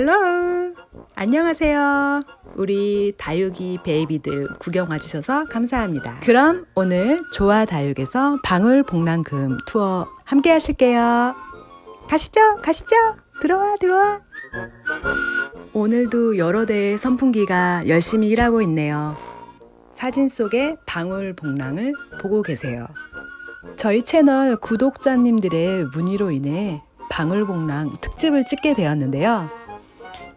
헬로 안녕하세요. 우리 다육이 베이비들 구경 와주셔서 감사합니다. 그럼 오늘 조화 다육에서 방울 복랑금 투어 함께 하실게요. 가시죠, 가시죠. 들어와, 들어와. 오늘도 여러 대의 선풍기가 열심히 일하고 있네요. 사진 속의 방울 복랑을 보고 계세요. 저희 채널 구독자님들의 문의로 인해 방울복랑 특집을 찍게 되었는데요.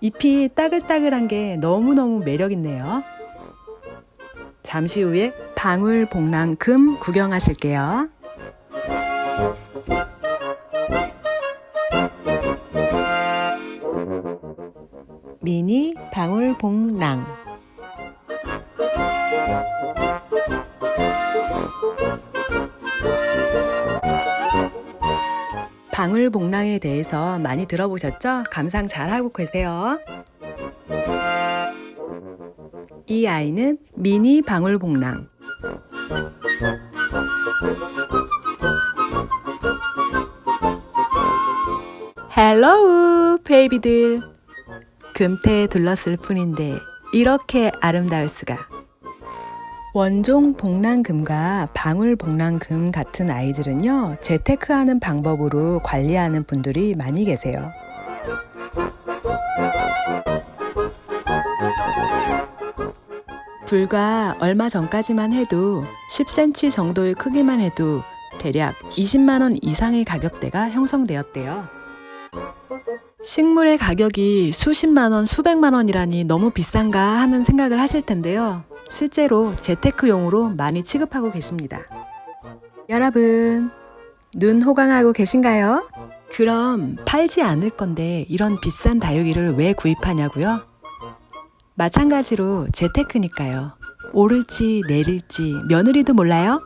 잎이 따글따글한 게 너무너무 매력있네요. 잠시 후에 방울 복랑금 구경하실게요. 미니 방울 복랑 방울복랑에 대해서 많이 들어보셨죠? 감상 잘하고 계세요. 이 아이는 미니 방울복랑. 헬로우 베이비들. 금태에 둘렀을 뿐인데 이렇게 아름다울 수가. 원종 복랑금과 방울 복랑금 같은 아이들은요, 재테크하는 방법으로 관리하는 분들이 많이 계세요. 불과 얼마 전까지만 해도 10cm 정도의 크기만 해도 대략 20만원 이상의 가격대가 형성되었대요. 식물의 가격이 수십만 원, 수백만 원이라니 너무 비싼가 하는 생각을 하실 텐데요. 실제로 재테크용으로 많이 취급하고 계십니다. 여러분, 눈 호강하고 계신가요? 그럼 팔지 않을 건데 이런 비싼 다육이를 왜 구입하냐고요? 마찬가지로 재테크니까요. 오를지 내릴지 며느리도 몰라요?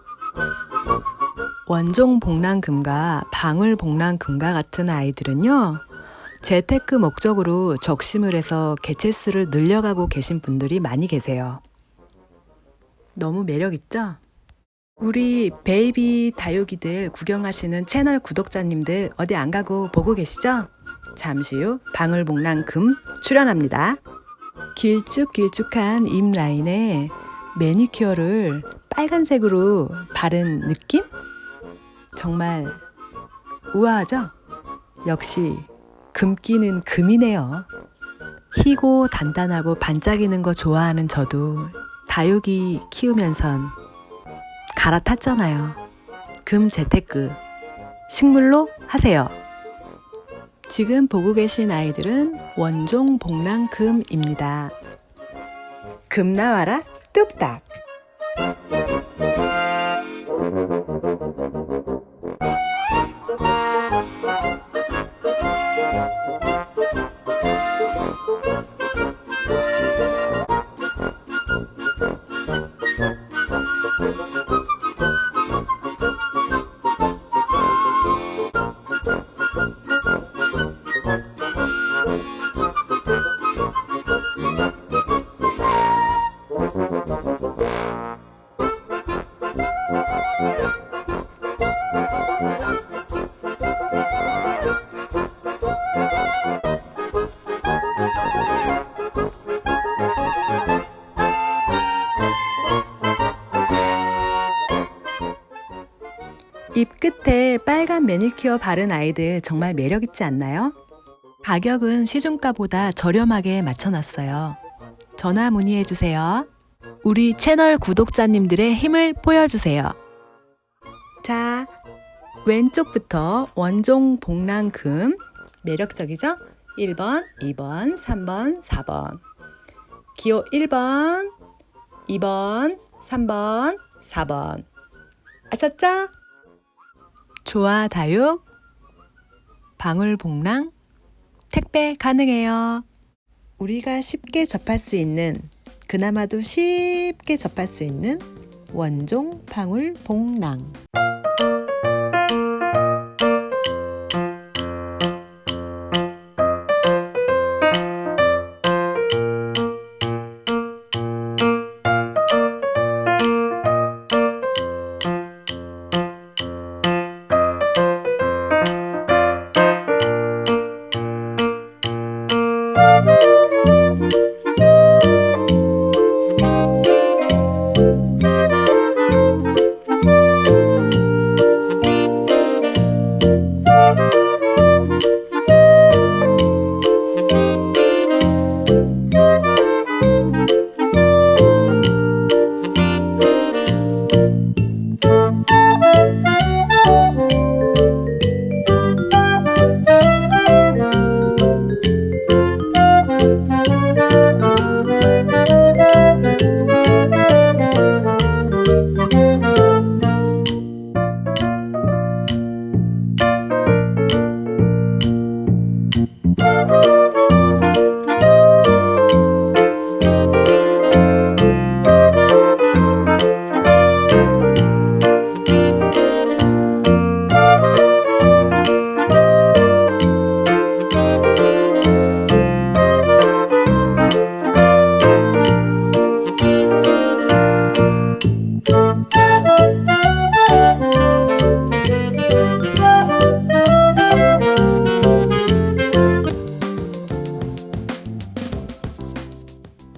원종 복랑금과 방울 복랑금과 같은 아이들은요. 재테크 목적으로 적심을 해서 개체수를 늘려가고 계신 분들이 많이 계세요. 너무 매력있죠? 우리 베이비 다육이들 구경하시는 채널 구독자님들 어디 안 가고 보고 계시죠? 잠시 후 방울복랑금 출연합니다. 길쭉길쭉한 잎 라인에 매니큐어를 빨간색으로 바른 느낌? 정말 우아하죠? 역시 금기는 금이네요. 희고 단단하고 반짝이는 거 좋아하는 저도 다육이 키우면선 갈아탔잖아요. 금 재테크 식물로 하세요. 지금 보고 계신 아이들은 원종 복랑금입니다. 금 나와라 뚝딱. 빨간 매니큐어 바른 아이들 정말 매력있지 않나요? 가격은 시중가보다 저렴하게 맞춰놨어요. 전화 문의해주세요. 우리 채널 구독자님들의 힘을 보여주세요. 자, 왼쪽부터 원종 복랑금 매력적이죠? 1번, 2번, 3번, 4번. 기호 1번, 2번, 3번, 4번. 아셨죠? 조화 다육, 방울복랑, 택배 가능해요. 우리가 쉽게 접할 수 있는, 그나마도 쉽게 접할 수 있는 원종 방울복랑.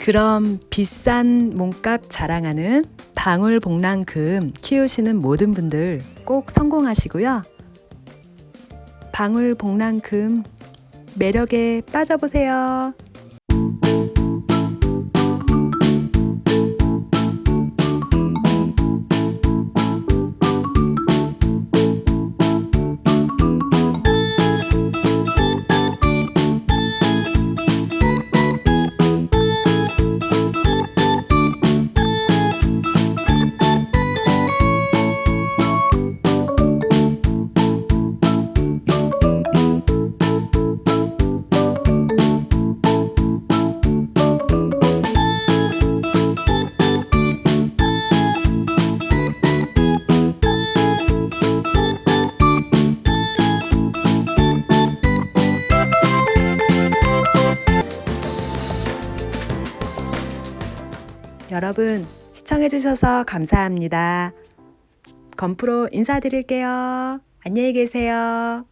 그럼 비싼 몸값 자랑하는 방울복랑금 키우시는 모든 분들 꼭 성공하시고요. 방울복랑금 매력에 빠져보세요. 여러분 시청해주셔서 감사합니다. 건프로 인사드릴게요. 안녕히 계세요.